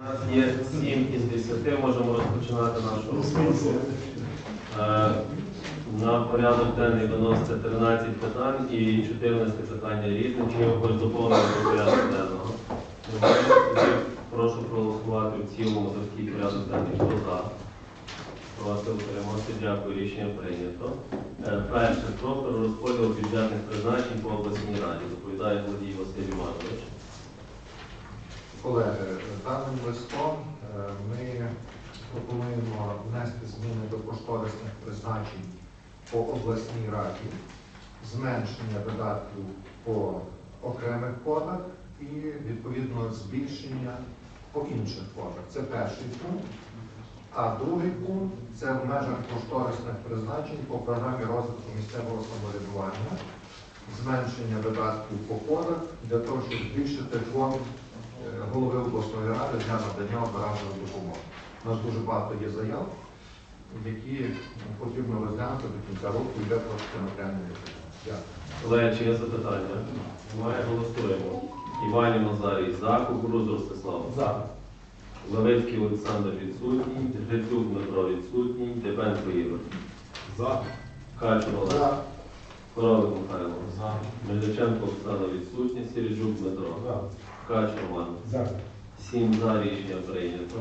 У нас є 7 із 10, можемо розпочинати нашу роботу. Е, На порядок денний виноситься 13 питань і 14 питання різних. Чи якось доповнення до порядку денного? Прошу проголосувати в цілому за такий порядок денний. Хто за? Проти утримався. Дякую. Рішення прийнято. Е, Перше. Про перерозподіл бюджетних призначень по обласній раді. Доповідає Володій Василь Іванович. Колеги, даним листом е, ми пропонуємо внести зміни до кошторисних призначень по обласній раді, зменшення видатків по окремих кодах і відповідно збільшення по інших кодах. Це перший пункт. А другий пункт це в межах кошторисних призначень по програмі розвитку місцевого самоврядування, зменшення видатків по кодах для того, щоб збільшити фонд голови обласної ради для надання одноразової допомоги. У нас дуже багато є заяв, які потрібно розглянути до кінця року і виплатити матеріальні відповідь. Дякую. Колеги, чи є запитання? Немає, голосуємо. Іванів Назарій за, Кукуруз Ростислав. За. Левицький Олександр відсутній, Грицюк Дмитро відсутній, Дебенко Ігор. За. Качур Олег. Коровик Михайло. За. Мельниченко Оксана відсутня, Сіріжук Дмитро. За. Качур Роман. За. Сім за рішення прийнято.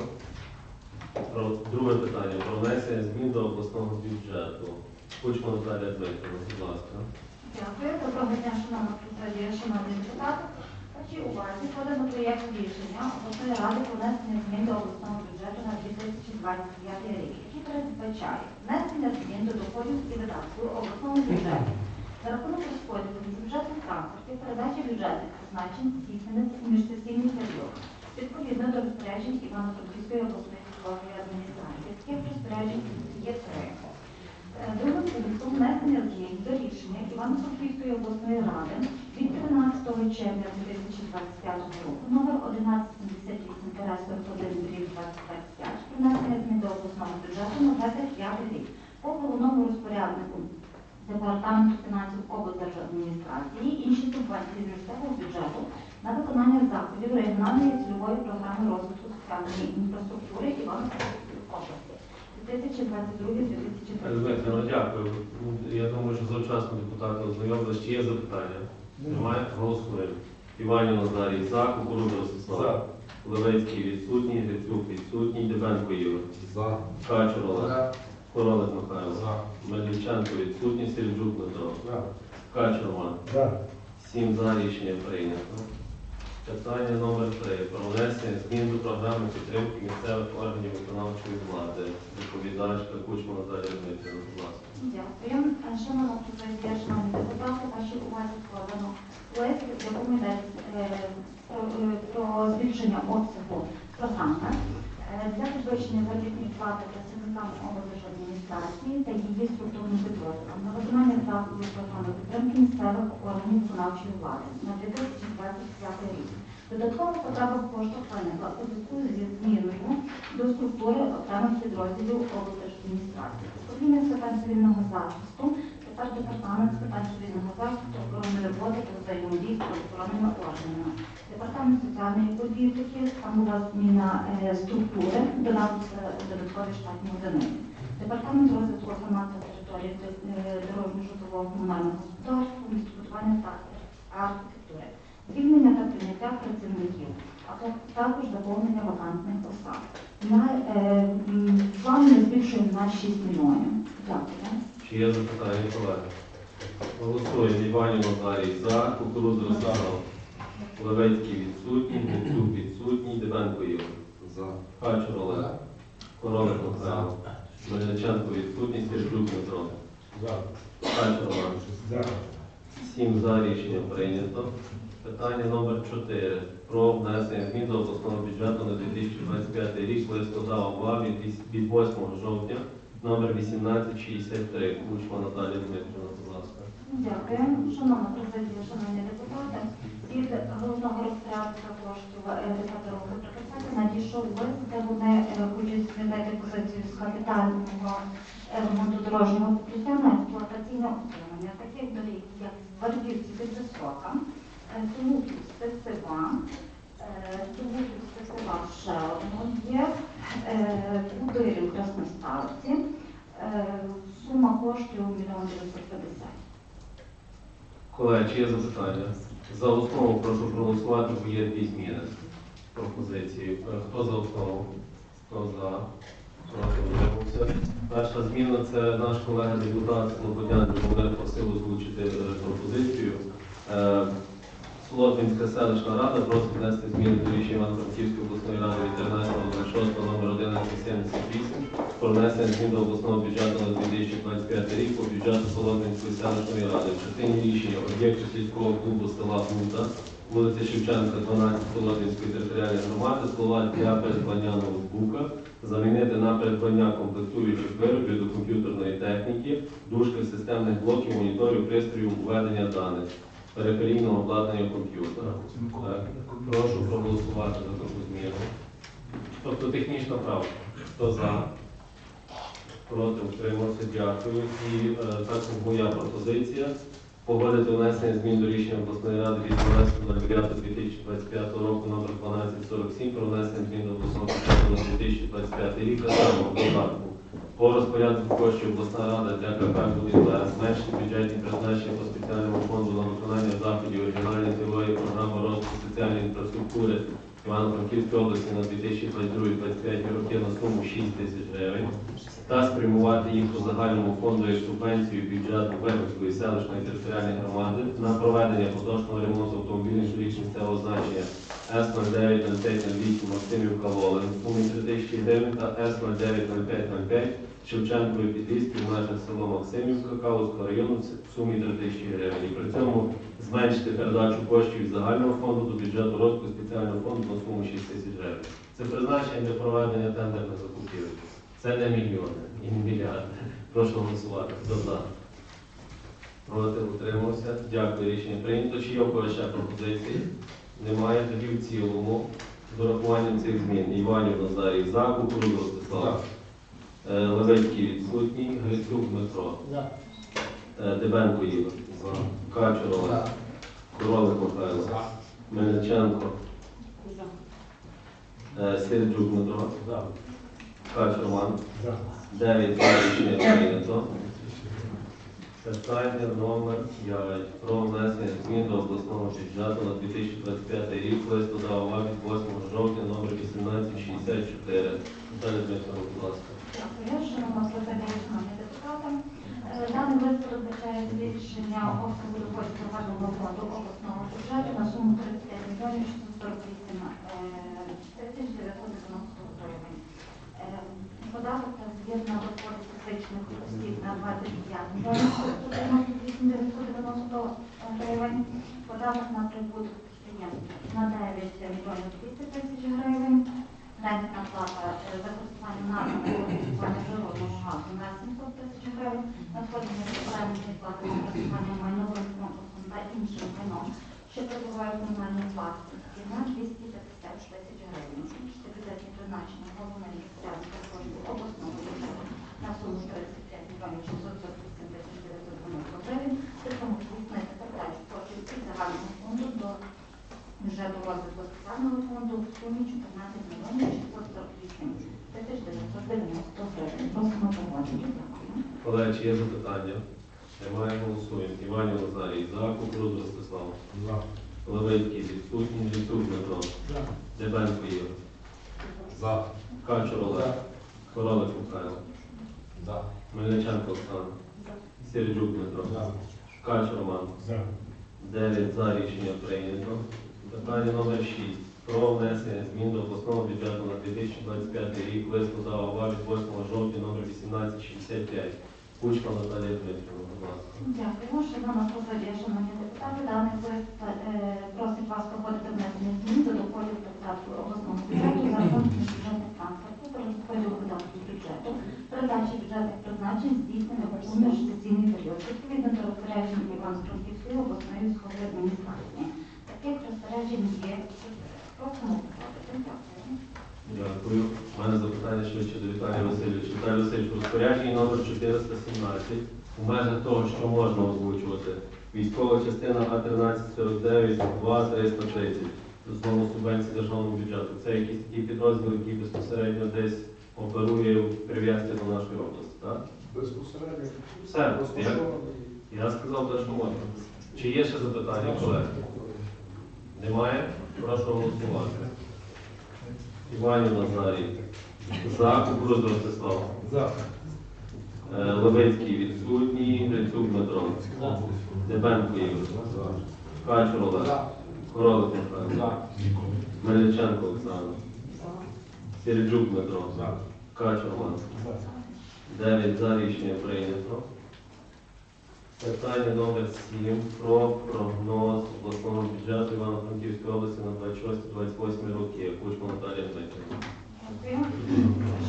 Про друге питання про внесення змін до обласного бюджету. Кучма Наталія Дмитрівна, будь ласка. Дякую. Доброго дня, шановна президія, шановні депутати. Вашій увазі подано проєкт рішення обласної ради про внесення змін до обласного бюджету на 2025 рік, який передбачає внесення змін до доходів і видатків обласного бюджету за рахунок розподілу міжбюджетних транспортів, передачі бюджетних призначень здійснених у міжсесійний період. Відповідно до розпоряджень Івано-Франківської обласної військової адміністрації, таких розпоряджень є три. Другим пунктом внесення змін до рішення Івано-Франківської обласної ради від 13 червня 2025 року номер 1178 41 2025 про внесення змін до обласного бюджету на 25 рік по головному розпоряднику Департаменту фінансів облдержадміністрації інші субвенції з місцевого бюджету на виконання заходів регіональної цільової програми розвитку соціальної інфраструктури Івано-Франківської області. 2022-2025. Дмитро, дякую. Я думаю, що завчасно депутати ознайомилися. Чи є запитання? Немає? Голосуємо. Іванів Назарій за, Кукуруз Ростислав. За. Левицький відсутній, Грицюк відсутній, Дебенко Ігор. За. Качур Олег. Королик Михайло. За. Мельниченко відсутній, Сергійчук Дмитро. За. Качур Роман. За. Сім за рішення прийнято. Питання номер три. Про внесення змін до програми підтримки місцевих органів виконавчої влади. Доповідачка Кучма Наталія Дмитрівна, будь ласка. Дякую. Шановна президія, шановні депутати, вашій увазі складено лист, в якому йдеться про, збільшення обсягу програми для підвищення заробітної плати працівникам облдержадміністрації та її структурним підрозділам на виконання заходів програми підтримки місцевих органів виконавчої влади на 2025 рік. Додаткова потреба в коштах виникла у зв'язку зі зміною до структури окремих підрозділів облдержадміністрації. Управління з питань захисту, тепер департамент з питань цивільного захисту, охорони роботи та взаємодії з правоохоронними органами. Департамент соціальної політики, там була зміна е, структури, додався додаткові штатні одиниці. Департамент розвитку громадської території е, дорожньо-житлового комунального господарства, містобудування та архітектури. Звільнення та прийняття працівників, а також заповнення вакантних посад. Е, план ми збільшуємо на 6 мільйонів. Дякую. Чи є запитання, колеги? Голосуємо. Іванів Назарій за, Кукуруз Ростислав. Левецький відсутній, Грицюк відсутній, Дебенко Ігор. За. Качур Олег. Королик Михайло. Мельниченко відсутній, Сергійчук Дмитро. За. Качур Роман. За. Сім за рішення прийнято. Питання номер 4 про внесення змін до обласного бюджету на 2025 рік лист подав вам від 8 жовтня номер 1863. Кучма Наталія Дмитрівна, будь ласка. Дякую. Шановна президія, шановні депутати, від головного розпорядника коштів е, дороги Прикарпаття надійшов лист, де вони е, хочуть змінити позицію з капітального е, ремонту дорожнього покриття на експлуатаційне утримання таких доріг, як Варвівці від Висока, е, тут Стецева, е, тому тут Стецева ще одна мільйон 950. Колеги, чи є запитання? За основу прошу проголосувати, бо є дві зміни пропозиції. Е, Хто за основу? Хто за? Проти утримався. Перша зміна це наш колега депутат Слободян Любомир просив озвучити е, пропозицію. Е, селищна рада просить внести зміни до рішення Івано-Франківської обласної ради від 13.06 номер 1178 про внесення змін до обласного бюджету на 2025 рік по бюджету Солотвинської селищної ради. В частині рішення об'єкту сільського клубу села Гута, вулиця Шевченка, 12 Солотвинської територіальної громади, слова для придбання ноутбука, замінити на придбання комплектуючих виробів до комп'ютерної техніки, дужки системних блоків, моніторів, пристроїв введення даних, периферійного обладнання комп'ютера. Прошу проголосувати за таку зміну. Тобто технічна правка. Хто за? Проти утримався, дякую. І е, також моя пропозиція погодити внесення змін до рішення обласної ради від 12.09.2025 року номер 1247 про внесення змін до обласного бюджету на 2025 рік самого додатку. По розпорядку коштів обласна рада для КП «Будівля» зменшить бюджетні призначення по спеціальному фонду на виконання заходів оригінальної цільової програми розвитку соціальної інфраструктури Івано-Франківської області на 2022-2025 роки на суму 6 тисяч гривень та спрямувати їх по загальному фонду як субвенцію бюджету Вербівської селищної територіальної громади на проведення поточного ремонту автомобільних доріг місцевого значення С-090508 Максимівка Волин в сумі 3 тисячі гривень та С-090505 Шевченкової підліски в межах село Максимівка Калузького району в сумі 3 тисячі гривень. І при цьому зменшити передачу коштів із загального фонду до бюджету розвитку спеціального фонду на суму 6 тисяч гривень. Це призначення для проведення тендерних закупівель. Це не мільйони і не мільярди. Прошу голосувати. Хто за? Проти утримався. Дякую, рішення прийнято. Чи є ще пропозиції? Немає. Тоді в цілому з урахуванням цих змін. Іванів Назарій за, Кукуруз Ростислав. Е, Левицький відсутній, Грицюк Дмитро. Е, Дебенко Ігор. Качурова. Королик Михайло. Мельниченко. Е, Сердюк Дмитро. Кач Роман. 9 за рішення прийнято. Питання номер 5 про внесення змін до обласного бюджету на 2025 рік лист ОДА від 8 жовтня номер 1864. Наталя Дмитровна, будь ласка. Дякую, шановна слухання шановні депутати. Е, Даний лист передбачає збільшення обсягу доходів приватного фонду обласного бюджету на суму 35 мільйонів 648 е, тисяч 990 гривень. Е, Податок та збір на доходи фізичних осіб на 25 мільйонів 198 990 гривень. Податок на прибуток підприємств на 9 мільйонів 200 тисяч гривень. Рентна плата е, за користування користування природного газу на 700 тисяч гривень, надходження рентної плати за користування майновим конкурсом та іншим майном, що перебуває в комунальній власності на 250 тисяч гривень. Це бюджетні призначення головної лікарської служби обласного бюджету на суму 35 мільйонів 648 тисяч 990 гривень. Цьому здійснити коштів із загального фонду до бюджету розвитку соціального фонду в сумі 14 мільйонів 648 тисяч 990 гривень. Просимо погодження. Колеги, чи є запитання? Немає, голосуємо. Іванів Назарій за, Кукуруз Ростислав. Левицький відсутній, Грицюк Дмитро. Дебенко Ігор. За. Качур Олег. Королик Михайло. За. Мельниченко Оксана. Сердюк Дмитро. Кач Роман. 9 за рішення прийнято. Питання номер 6. Про внесення змін до обласного бюджету на 2025 рік лист подав ОВА від 8 жовтня номер 1865. Кучма Наталія Дмитрівна, будь ласка. Дякую. Шановна президія, шановні депутати, даний лист е, просить вас погодити внесення змін до доходів та видатків обласного бюджету за рахунок бюджетних розподілу видатків бюджету, передачі бюджетних призначень здійснення в міжсесійний період, відповідно до розпоряджень Івано-Франківської обласної військової адміністрації. Таких розпоряджень є. Просимо погодити. Дякую. У мене запитання швидше до Віталія Васильовича. Віталій Васильович, розпорядження номер 417 у межах того, що можна озвучувати. Військова частина А1349, 2 330. Знову субвенції державного бюджету. Це якийсь такий підрозділ, який безпосередньо десь оперує в прив'язці до нашої області, так? Безпосередньо. Все, я, я сказав те, що можна. Чи є ще запитання, колеги? Немає? Прошу голосувати. Іванів Назарій. За. Кукуруз Ростислав. За. Е, Левицький відсутній. Грицюк Дмитро. Дебенко Ігор. Качур Олег. Королик Михайло. Мельниченко Оксана. Середжук Дмитро. Качур Олег. Дев'ять за рішення прийнято. Питання номер 7 про прогноз обласного бюджету Івано-Франківської області на 26-28 роки. Кучма Наталія Дмитрівна. Дякую.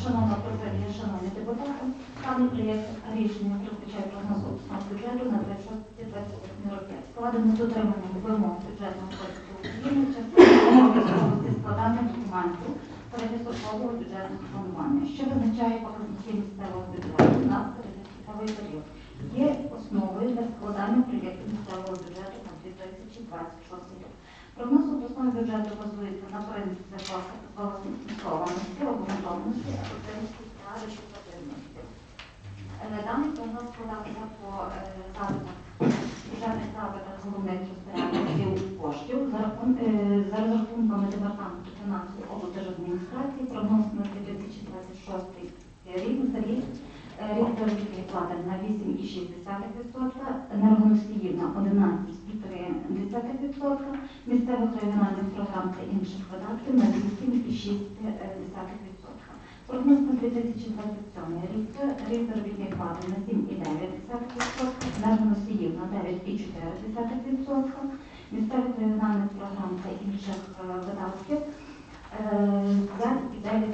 Шановна президія, шановні депутати, даний проєкт рішення передбачає прогноз обласного бюджету на 26-28 роки. Складено з дотриманням вимог бюджетного кодексу України, обов'язковості складання документів середньострокового бюджетного планування, що визначає показники місцевого бюджету на середньостроковий період. Є основою для складання проєкту місцевого бюджету на 2026 рік. Прогноз обласного бюджету базується на принципах балансованості, обґрунтованості, ефективності та результативності. Даний прогноз складався по е, запитах, бюджетних запитах головних розпорядників коштів за, рахун- е, за розрахунками департаменту фінансів облдержадміністрації. Прогноз на 2026 рік за рік е, заробітної плати на 8,6%, енергоносіїв на 11,3%, місцевих регіональних програм та інших видатків на 8,6%. Прогноз на 2027 рік рік заробітної плати на 7,9%, енергоносіїв на 9,4%, місцевих регіональних програм та інших видатків е, 5,9%.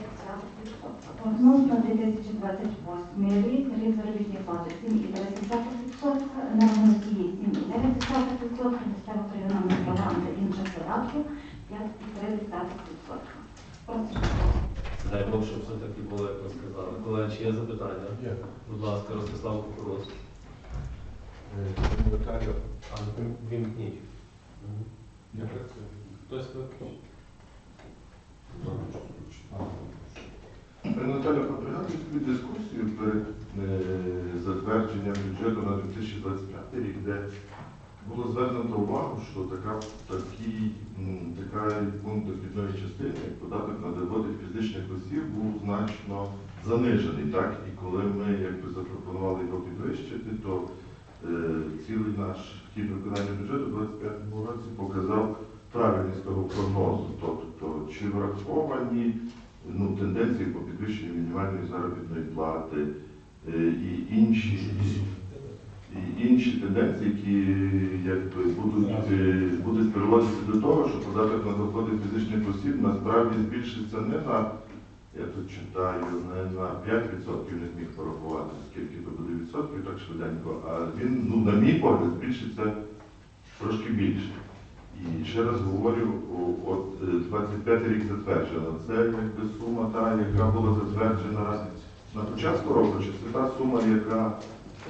Прогноз на 2028 рік рік заробітної плати 7,9%, енергоносії 7,9%, місцевих регіональних програм та інших видатків 5,3%. Прошу. Дай Бог, щоб все-таки було, як ви сказали. Колеги, чи є запитання? Є. Будь ласка, Ростислав Кукуруз. Наталія. А вімкніть. Я працюю. Хтось виключить? Пані Наталя, пригадуєте собі дискусію перед е, затвердженням бюджету на 2025 рік, де було звернуто увагу, що така, такий, така пункт дохідної частини, як податок на доходи фізичних осіб, був значно занижений. Так? І коли ми якби, запропонували його підвищити, то е, цілий наш хід виконання бюджету у 2025 році показав правильність того прогнозу, тобто чи враховані ну, тенденції по підвищенню мінімальної заробітної плати е, і інші, і інші тенденції, які якби, будуть, е, будуть приводити до того, що податок на доходи фізичних осіб насправді збільшиться не на, я тут читаю, не на 5% не зміг порахувати, скільки то буде відсотків так швиденько, а він, ну, на мій погляд, збільшиться трошки більше. І ще раз говорю, от е, 25 рік затверджено. Це якби сума та, яка була затверджена на початку року, чи це та сума, яка е,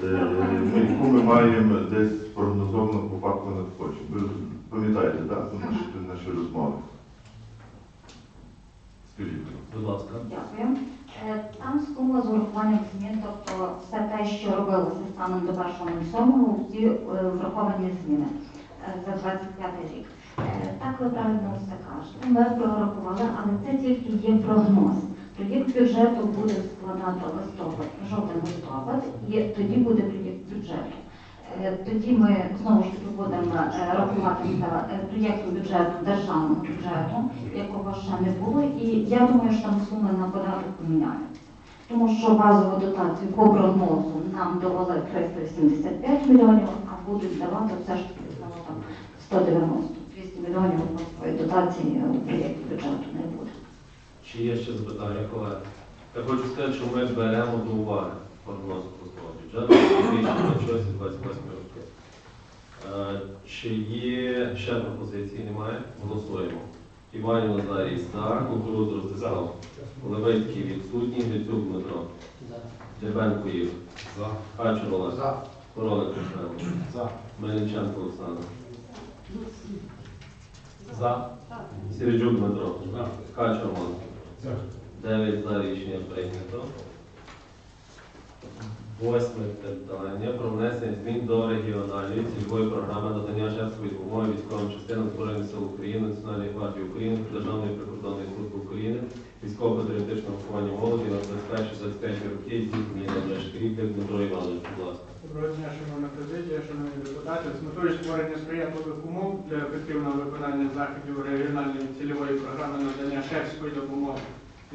яку ми маємо десь прогнозовано по факту надходжень. Ви пам'ятаєте, так, наші, наші розмови? Скажіть, будь ласка. Будь ласка. Дякую. Е, Там сума з урахуванням змін, тобто все те, що робилося станом до 1.07, всі е, враховані зміни е, за 25 рік. Е, Так ви правильно все кажете. Ми прорахували, але це тільки є прогноз. Проєкт бюджету буде складати листопад, жовтий листопад, і тоді буде проєкт бюджету. Е, Тоді ми знову ж таки будемо е, рахуватися е, проєкту бюджету, державного бюджету, якого ще не було. І я думаю, що там суми на податок поміняються. Тому що базову дотацію по прогнозу нам давали 375 мільйонів, а будуть давати все ж таки там 190. 200 мільйонів дотації у проєкті бюджету не буде. Чи є ще запитання, колеги? Я хочу сказати, що ми беремо до уваги прогноз обласного бюджету на 2028 роки. Е, Чи є ще пропозиції? Немає? Голосуємо. Іванів Назарій за, Кукуруз Ростислав, Левицький відсутній, Грицюк Дмитро, Дебенко Ігор, За. Качур Олег, За. Королик Михайло, За. Мельниченко Олександр. За. Середжук Дмитро. За. Качур Олег. За. 9 за рішення прийнято. Восьме питання про внесення змін до регіональної цільової програми надання жертвої допомоги військовим частинам Збройних сил України, Національної гвардії України, Державної прикордонної служби України, військово-патріотичного виховання молоді на 21-25 роки зі змінами шкріпля Дмитро Іванович, будь ласка. Доброго дня, шановна президія, шановні депутати. З метою створення сприятливих умов для ефективного виконання заходів регіональної цільової програми надання шефської допомоги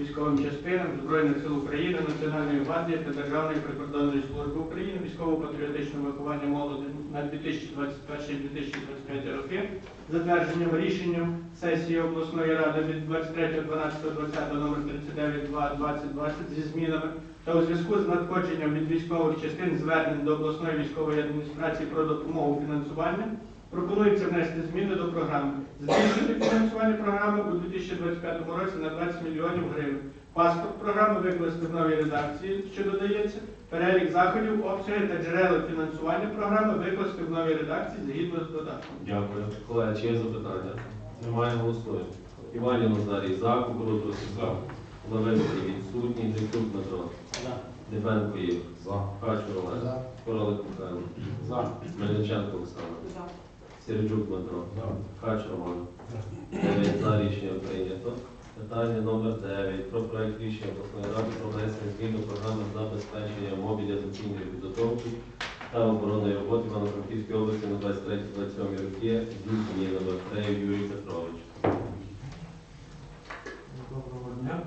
військовим частинам Збройних сил України, Національної гвардії та Державної прикордонної служби України, військово-патріотичного виховання молоді на 2021-2025 роки, затвердженням рішенням сесії обласної ради від 23.12.20 номер 39.2.2020 зі змінами та у зв'язку з надходженням від військових частин звернень до обласної військової адміністрації про допомогу фінансування пропонується внести зміни до програми, збільшити фінансування програми у 2025 році на 20 мільйонів гривень. Паспорт програми викласти в новій редакції, що додається, перелік заходів, обсяги та джерела фінансування програми викласти в новій редакції згідно з додатком. Дякую. Колеги, чи є запитання? Немає голосуємо. Іванів Назарій, за, Кукурудзу Ростислав, Левинський відсутній, Дикук Дмитро, Дебенко Ігор, Качур Олег, Королик Михайло, Мельниченко Оксана, Середюк Дмитро, Хач Роман. Дев'ять за рішення прийнято. Питання номер 9 про проект рішення обласної ради про внесення змін до програми забезпечення мобілізаційної підготовки та оборонної роботи в Івано-Франківській області на 23-27 роки змінами. Фреєв Юрій Петрович. Доброго дня,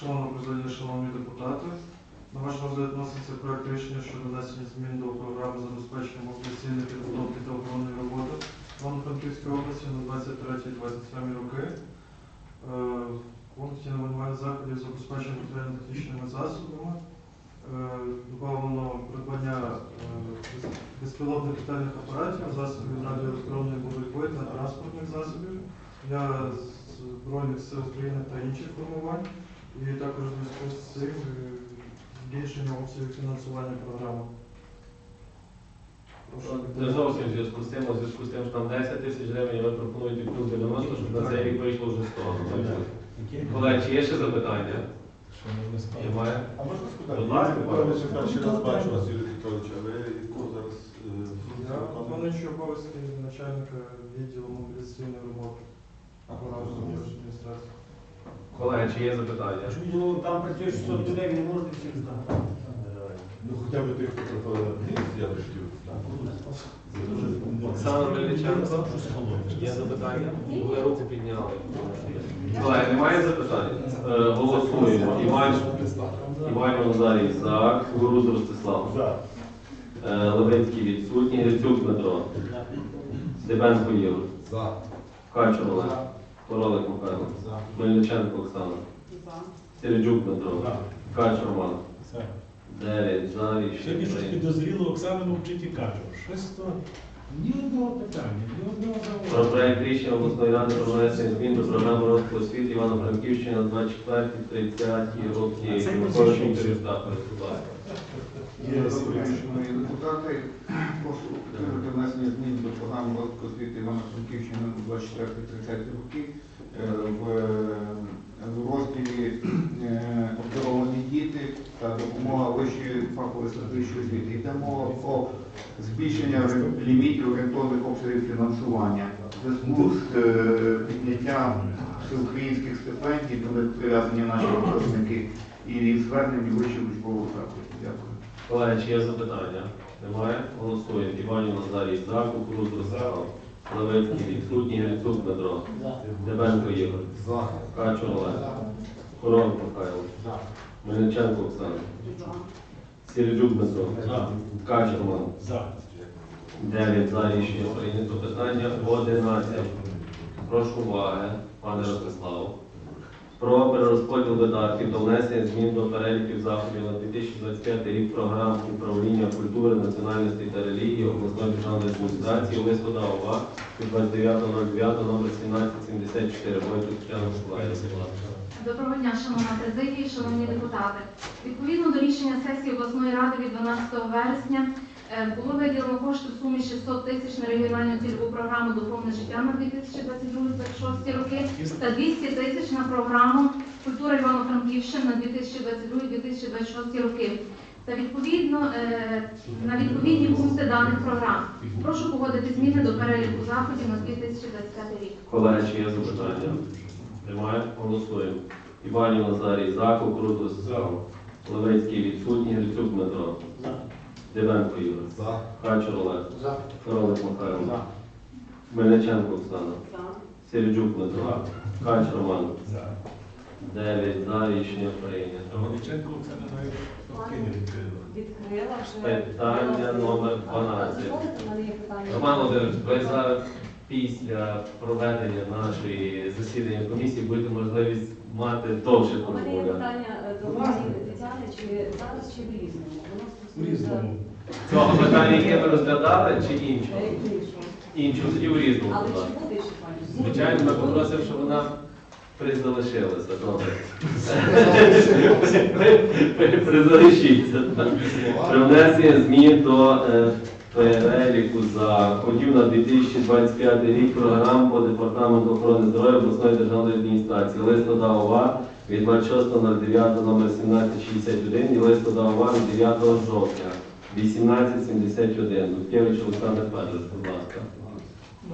шановна президія, шановні депутати. На ваш розгляд вноситься проект рішення щодо внесення змін до програми забезпечення мобілізаційної підготовки та оборонної роботи в Івано-Франківській області на 23-27 роки. В пункті номінування заходів забезпечення матеріально-технічними засобами. Е, Добавлено придбання е, безпілотних літальних апаратів, засобів радіоелектронної боротьби та транспортних засобів для Збройних сил України та інших формувань. І також зв'язку з цим е, збільшення обсягів фінансування програми. Зовсім в зв'язку з тим, в зв'язку з тим, що там 10 тисяч гривень, ви пропонуєте плюс 90, щоб на цей рік вийшло вже 100. Колеги, чи є ще запитання? Немає? А можна спитати? Будь ласка, Я пане. ще перший раз бачу вас, Юрій Петрович, а яку зараз е, Я виконуючий обов'язки начальника відділу мобілізаційної роботи Апарату адміністрації. Колеги, чи є запитання? Ну, там працює 600 людей, не може всіх знати. Ну хоча б тих, хто на місць, я. Оксана Мельниченко, є запитання? Ви руку підняли. Колеги, немає запитань? Е, Голосуємо. Іван, Іван Назарій за, Кукуруз Ростислав, Е, Левицький відсутній, Грицюк Дмитро, Дебенко Ігор, Качур Олег, Королик Михайло, Мельниченко Оксана, Середюк Дмитро, Кач Роман. Дев'ять за рішення. Сьогодні щось прийнято. підозріло, Оксана мовчить і каже, щось то ні одного питання, ні одного Про зауваження. проект рішення обласної ради про внесення змін до програми розвитку освіти Івано-Франківщини на 24-30 роки. Це ми будь ласка. Доброго шановні депутати. Прошу підтримати внесення змін до програми розвитку освіти Івано-Франківщини на 24-30 роки Е, в, в розділі е, обдаровані діти та допомога вищої фахової стратегічної освіти. Йде мова про збільшення лімітів орієнтовних обсягів фінансування зв'язку з е, всеукраїнських стипендій, до прив'язані наші випускники, і звернення вищих учбових закладів. Дякую. Колеги, чи є запитання? Немає? Голосуємо. Іванів Назарій за, Кукуруз Ростислав, Левицький відсутній, Грицюк Петро, Дебенко Ігор, Качу Олег, Хорон Михайло, Мельниченко Оксана, Середюк Дмитро, Кач Роман. За. 9 за. Рішення прийнято. Питання 11. Прошу уваги, пане Ростислав. Про перерозподіл видатків до внесення змін до переліків заходів на 2025 рік програм управління культури, національності та релігії обласної державної адміністрації листода ОВА від 29.09 номер 1774. Войту Тетяна Миколаївна. Доброго дня, шановна президія, шановні депутати. Відповідно до рішення сесії обласної ради від 12 вересня було виділено кошти в сумі 600 тисяч на регіональну цільову програму Духовне життя на 2022-2026 роки та 200 тисяч на програму Культура Івано-Франківщина на 2022-2026 роки. та відповідно е, на відповідні пункти даних програм. Прошу погодити зміни до переліку заходів на 2025 рік. Колеги, чи є запитання? Немає? Голосуємо. Іванів Назарій за, Кукрутус За. Левицький відсутній, Грицюк Дмитро. За. Девенко Ігор. За. Качур Олег. За. Королик Михайло. За. Мельниченко Оксана. Середюк Дмитро. Кач Роман. За. Дев'ять за рішення прийнято. Романиченко Оксана має відкрила. Відкрила вже. Питання номер 12. Дозволите, мене є питання. Роман Володимирович, ви зараз після проведення нашої засідання комісії будете можливість мати довше У мене є розмовляти. питання е, до пані Тетяни, чи зараз чи в різному? Воно стосується різному. Цього питання, яке ви розглядали, чи іншого? е, іншого. Тоді в різному. Але ще пані? Звичайно, ми попросимо, щоб вона призалишилася. Добре. Призалишіться. При внесенні змін до е, переліку заходів на 2025 рік програм по департаменту охорони здоров'я обласної державної адміністрації. Лист ОДА ОВА від 26.09 номер 1761 і лист ОВА від 9 жовтня 1871. Дудкевич Олександр Федорович, будь ласка.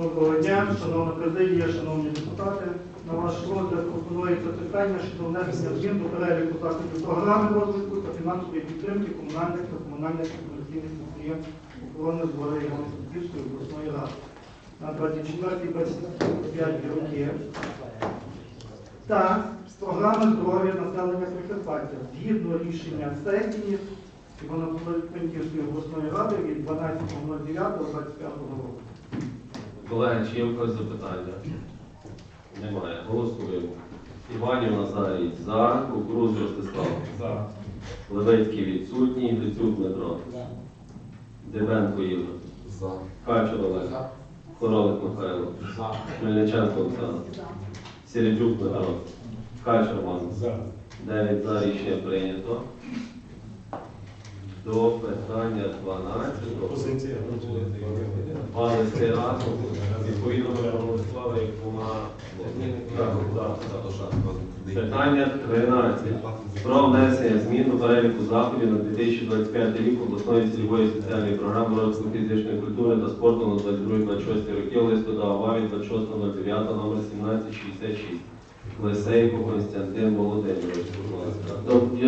Доброго дня, шановна президія, шановні депутати. На ваш розгляд пропонується питання щодо внесення змін до переліку заходів програми розвитку та фінансової підтримки комунальних та комунальних комерційних підприємств охорони здоров'я Івано-Франківської обласної ради на 24-25 роки та програми здоров'я населення Прикарпаття згідно рішення сесії Івано-Франківської обласної ради від 12.09.25 року. Колеги, чи є в когось запитання? Немає. Голосуємо. Іванів Назарій за, Кукуруз Ростислав. За. Левицький відсутній, Грицюк Дмитро. Дебенко Ігор. За. Качур Олег. Королик Михайло. За. Хмельниченко Оксана. Середюк Дмитро. Качур Роман. За. Дев'ять за рішення прийнято. До питання 12. Позиція. Два листи разом. Відповідно ми проголосували як так. Питання 13. Про внесення змін до переліку заходів на 2025 рік обласної цільової соціальної програми розвитку фізичної культури та спорту на 22-26 роки листу до ОВА від 26.09 номер 1766. Лисейко Константин Володимирович,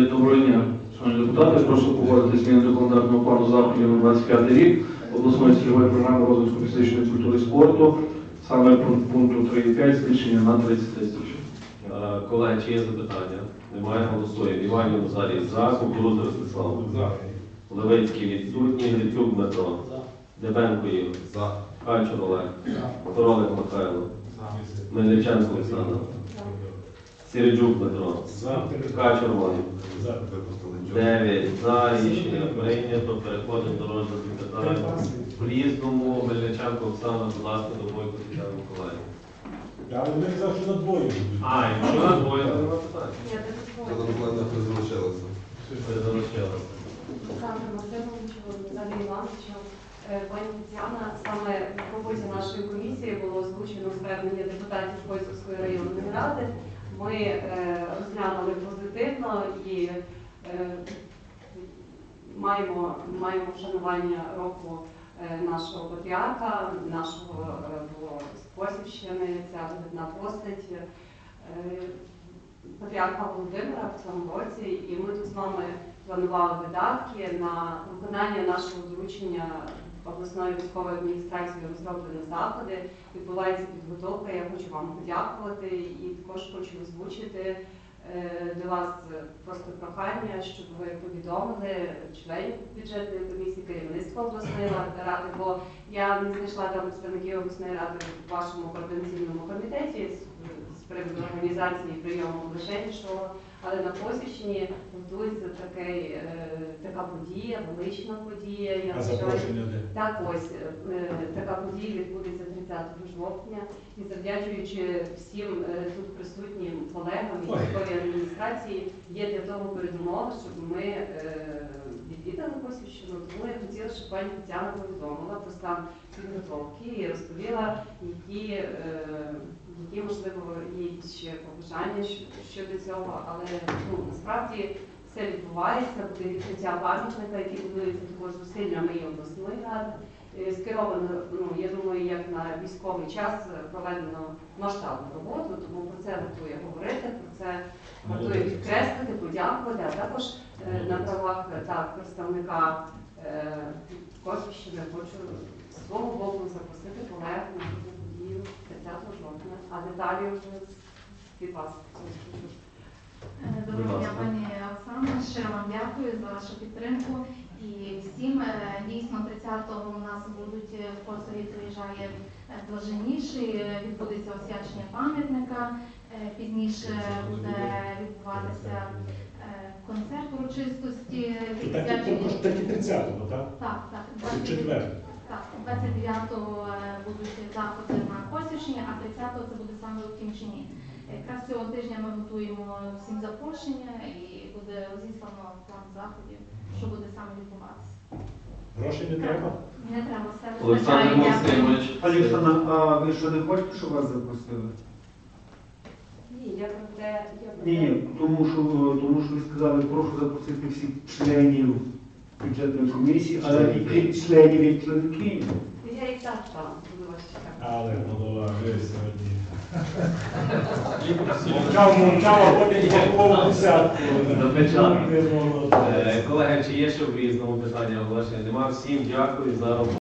Доброго дня, шановні депутати. Прошу погодити зміни до календарного плану заходів на 25 рік обласної цільової програми розвитку фізичної культури і спорту, саме пункт пункту 3.5 збільшення на 30 тисяч. Е, Колеги, чи є запитання? Немає голосуємо. Іванів Назарій за, Кукуруз Ростислав. За. Левицький відсутній, Грицюк Дмитро. Дебенко Ігор. За. Качур Олег. Королик Михайло. Мельниченко Оксана. Середюк Дмитро. За. Качур. За. Дев'ять за рішення прийнято. Переходимо до розгляду питань. В різному Мельниченко Оксана, будь ласка, до Бойко Тетяна Миколаївна. Та вони казали, що на двоє. А, і що нас двоє. Ні, ти дозволите. Ви залишилися. Олександру Максимовичу, Наталії Івановичу, е, пані Тетяна, саме в роботі нашої комісії було озвучено звернення депутатів Койської районної ради. Ми е, розглянули позитивно і е, маємо, маємо вшанування року е, нашого патріарха, нашого Косівщини, ця видатна постать. Патріарха Володимира в цьому році, і ми тут з вами планували видатки на виконання нашого доручення обласної військової адміністрації розроблені заходи. Відбувається підготовка. Я хочу вам подякувати і також хочу озвучити е, до вас просто прохання, щоб ви повідомили членів бюджетної комісії, керівництва обласної ради, бо я не знайшла там представників обласної ради в вашому координаційному комітеті з, приводу організації прийому лише іншого. Але на Косівщині готується такий, е, така подія, велична подія. Я А запрошення де? так ось е, така подія відбудеться 30 жовтня. І завдячуючи всім е, тут присутнім колегам і військовій адміністрації, є для того передумови, щоб ми відвідали Косівщину. Тому я хотіла, щоб пані Тетяна повідомила про стан підготовки і розповіла, які, які можливо є якісь ще побажання щодо цього. Але ну насправді все відбувається, буде відкриття пам'ятника, який будується також зусиллями і обласної ради. Е, Скеровано, ну я думаю, як на військовий час проведено масштабну роботу, тому про це вартує говорити, про це вартує підкреслити, подякувати, а також е, на правах е, так, представника Косівщини хочу з свого боку запросити колег на подію 30 жовтня, а деталі вже від вас. Е, Доброго дня, пані Оксана. Щиро вам дякую за вашу підтримку. І всім е, дійсно 30-го у нас будуть е, в Косові приїжджає Блаженніший, відбудеться освячення пам'ятника. Пізніше буде відбуватися концерт урочистості. Так, також так 30-го, так? Так, так. Це 20 четвер. Так, 29-го е, будуть заходи на Косівщині, а 30-го це буде саме у Кімчині. Якраз цього тижня ми готуємо всім запрошення і буде розіслано план заходів, що буде саме відбуватися. Грошей не треба? Не треба все Олександр. Максимович. Пані а ви що не хочете, щоб вас запросили? Ні, я про те, я про Ні, те. ні, тому що, тому що ви сказали, прошу запросити всіх членів бюджетної комісії, але і крім членів і. Я і так там. Але голова, ви сьогодні. Мовчав, мовчав, а потім поклав десятку. Запечатав. Ви молодець. Е, Колеги, чи є ще в різному питання оголошення? Нема. Всім дякую за роботу.